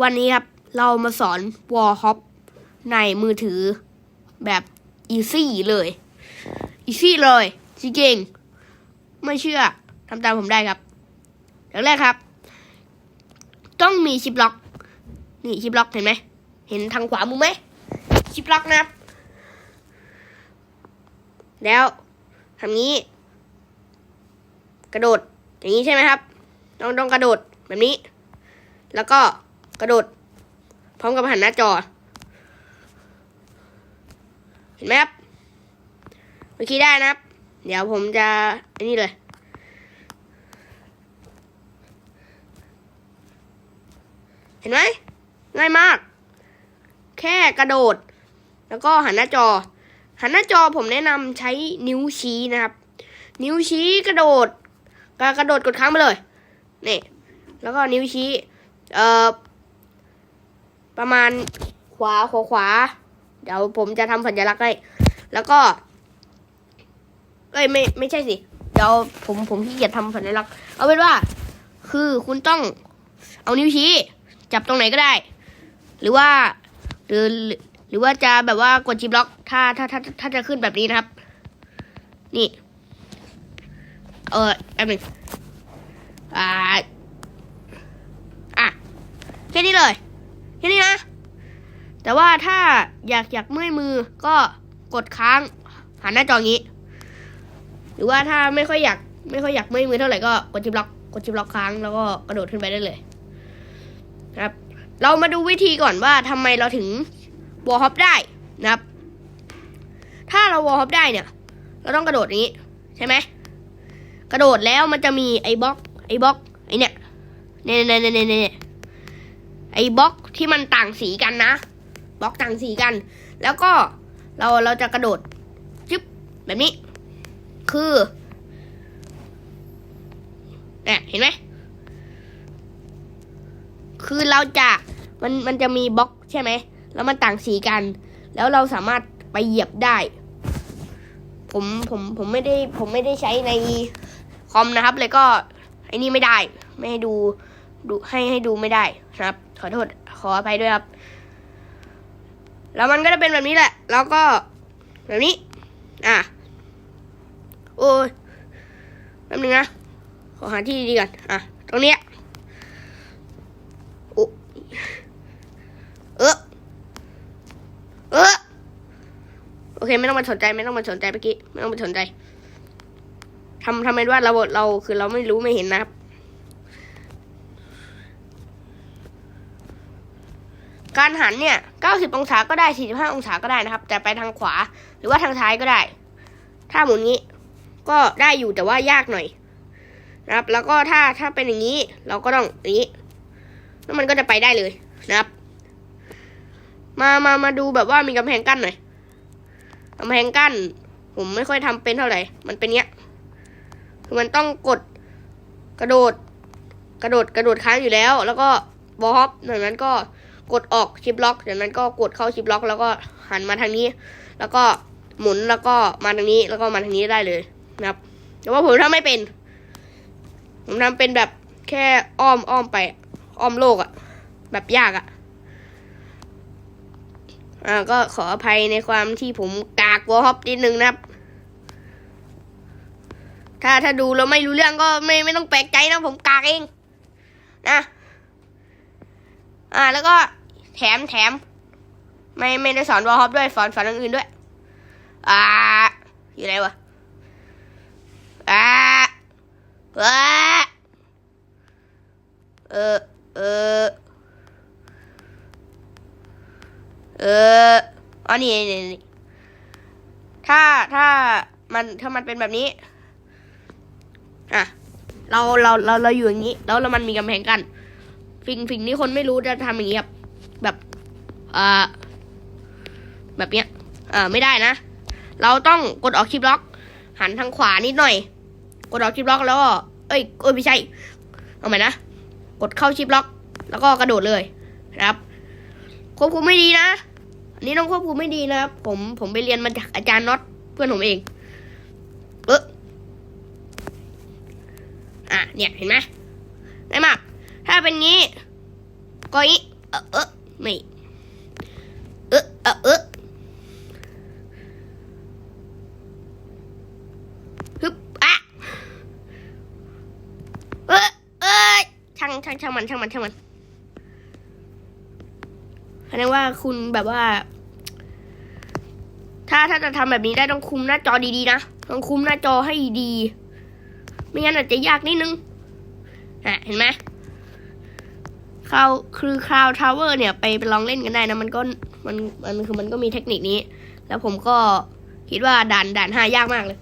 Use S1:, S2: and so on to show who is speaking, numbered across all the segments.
S1: วันนี้ครับ เรามาสอนวอลฮอปในมือถือแบบอีซี่เลยอีซี่เลยจริงๆไม่เชื่อทำตามผมได้ครับ อย่างแรกครับ ต้องมีชิปล็อก นี่ชิปล็อกเห็นไหม เห็นทางขวามือไหมชิปล็อกนะครับ แล้วทำงี้ กระโดดอย่างนี้ใช่ไหมครับ ต้องต้องกระโดดแบบนี้ แล้วก็ กระโดด พร้อมกับหันหน้าจอ เห็นไหมครับเมื่อกี้ได้นะครับ เดี๋ยวผมจะอันนี้เลยเห็นไหมง่ายมาก แค่กระโดด แล้วก็หันหน้าจอ หันหน้าจอผมแนะนำใช้นิ้วชี้นะครับ นิ้วชี้กระโดดกกระโดดกดค้างไปเลยนี่แล้วก็นิ้วชี้เอ่อ ประมาณขวาขวาขวา เดี๋ยวผมจะทำสัญลักษณ์ให้ แล้วก็ เอ้ยไม่ไม่ใช่สิ เดี๋ยวผมผมขี้เกียจทำสัญลักษณ์ เอาเป็นว่า คือคุณต้องเอานิ้วชี้ จับตรงไหนก็ได้ หรือว่า หรือหรือว่าจะแบบว่ากดจีบล็อก ถ้าถ้าถ้าถ้าจะขึ้นแบบนี้นะครับ นี่ เออแป๊บหนึงอ่า อะ แค่นี้เลย แค่นี้นะ แต่ว่าถ้าอยากอยากเมื่อยมือก็กดค้างหันหน้าจออย่างนี้ หรือว่าถ้าไม่ค่อยอยากไม่ค่อยอยากเมื่อยมือเท่าไหร่ก็กดจิบล็อกกดจิบล็อกค้างแล้วก็กระโดดขึ้นไปได้เลยครับ เรามาดูวิธีก่อนว่าทำไมเราถึงวอลฮอปได้นะครับ ถ้าเราวอลฮอปได้เนี่ย เราต้องกระโดดอย่างนี้ ใช่ไหมกระโดดแล้วมันจะมีไอ้บล็อกไอ้บล็อกไอ้เนี่ยเนี่ยเนี่ยเนี่ยเนี่ยไอ้บล็อก ที่มันต่างสีกันนะบล็อกต่างสีกัน แล้วก็เราเราจะกระโดดจึ๊บแบบนี้ คือเนี่ยเห็นไหมคือเราจะมันมันจะมีบล็อกใช่ไหมแล้วมันต่างสีกัน แล้วเราสามารถไปเหยียบได้ ผมผมผมไม่ได้ผมไม่ได้ใช้ในคอมนะครับ เลยก็ไอ้นี่ไม่ได้ ไม่ให้ดู ดูให้ให้ดูไม่ได้ครับ ขอโทษ ขออภัยด้วยครับ แล้วมันก็จะเป็นแบบนี้แหละ แล้วก็แบบนี้ อะ โอ้ยแป๊บนึงนะ ขอหาที่ดีก่อน อะ ตรงเนี้ยโอ้เออเออโอเค ไม่ต้องมาสนใจ ไม่ต้องมาสนใจเมื่อกี้ ไม่ต้องมาสนใจทำทำเป็นว่าเราเราคือเราไม่รู้ไม่เห็นนะครับ การหันเนี่ย 90 องศาก็ได้ 45 องศาก็ได้นะครับ แต่ไปทางขวาหรือว่าทางซ้ายก็ได้ ถ้าหมุนงี้ก็ได้อยู่แต่ว่ายากหน่อยนะครับ แล้วก็ถ้าถ้าเป็นอย่างนี้ เราก็ต้องอย่างนี้ แล้วมันก็จะไปได้เลยนะครับ มามามาดูแบบว่ามีกำแพงกั้นหน่อยกำแพงกั้น ผมไม่ค่อยทำเป็นเท่าไหร่ มันเป็นเนี้ย คือมันต้องกดกระโดด กระโดดกระโดดค้างอยู่แล้ว แล้วก็บอลฮอปจากนั้นก็ กดออกชิปล็อกจากนั้นก็กดเข้าชิปล็อก แล้วก็หันมาทางนี้ แล้วก็หมุนแล้วก็มาทางนี้แล้วก็มาทางนี้ได้เลยนะครับ แต่ว่าผมทำไม่เป็น ผมทำเป็นแบบแค่อ้อมอ้อมไป อ้อมโลกอะแบบยากอะอ่าก็ขออภัยในความที่ผมกากวอฮอปนิดนึงนะครับ ถ้าถ้าดูแล้วไม่รู้เรื่องก็ไม่ไม่ต้องแปลกใจนะผมกากเอง นะ อ่า แล้วก็แถมแถม ไม่ไม่ได้สอนวอลฮอปด้วยสอนสอนอย่างอื่นด้วย อ่า อยู่ไหนวะ อ่าว้าเออ เออ เอออ๋อนี่นี่นี่ถ้าถ้ามันถ้ามันเป็นแบบนี้ อะ เราเราเราเราอยู่อย่างนี้ แล้วแล้วมันมีกำแพงกัน สิ่งสิ่งนี้คนไม่รู้จะทำอย่างนี้ครับแบบอ่าแบบเนี้ยอ่าไม่ได้นะ เราต้องกดออกคลิปล็อก หันทางขวานิดหน่อย กดออกคลิปล็อกแล้วก็เอ้ยเอ้ยไม่ใช่เอาใหม่นะกดเข้าชิปล็อก แล้วก็กระโดดเลยนะครับ ควบคุมไม่ดีนะอันนี้ต้องควบคุมไม่ดีนะครับ ผมผมไปเรียนมาจากอาจารย์น็อตเพื่อนผมเอง เอออะเนี่ยเห็นไหมง่ายมาก ถ้าเป็นงี้ ก็อีเออเออไม่เออเออเออฮึบอะเออเอยช่างช่างช่างมันช่างมันช่างมันแสดงว่าคุณแบบว่า ถ้าถ้าจะทำแบบนี้ได้ต้องคุมหน้าจอดีๆนะต้องคุมหน้าจอให้ดี ไม่งั้นอาจจะยากนิดนึงอะเห็นไหม คราวคือคราวทาวเวอร์เนี่ยไปไปลองเล่นกันได้นะ มันก็มันมันคือมันก็มีเทคนิคนี้ แล้วผมก็คิดว่าด่านด่านห้ายากมากเลย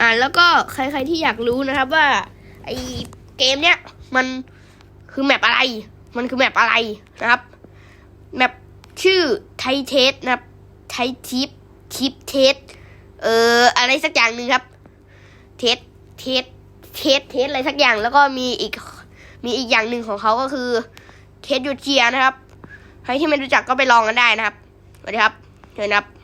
S1: อ่าแล้วก็ใครๆที่อยากรู้นะครับว่า ไอเกมเนี้ยมันคือแมปอะไร มันคือแมปอะไรนะครับแมปชื่อไทเทสนะครับไททิปทิปเทสเอ่ออะไรสักอย่างหนึ่งครับ เทสเทสเทสเทสอะไรสักอย่างแล้วก็มีอีก มีอีกอย่างหนึ่งของเขาก็คือเทสยูเจียนะครับ ใครที่ไม่รู้จักก็ไปลองกันได้นะครับสวัสดีครับเชิญครับ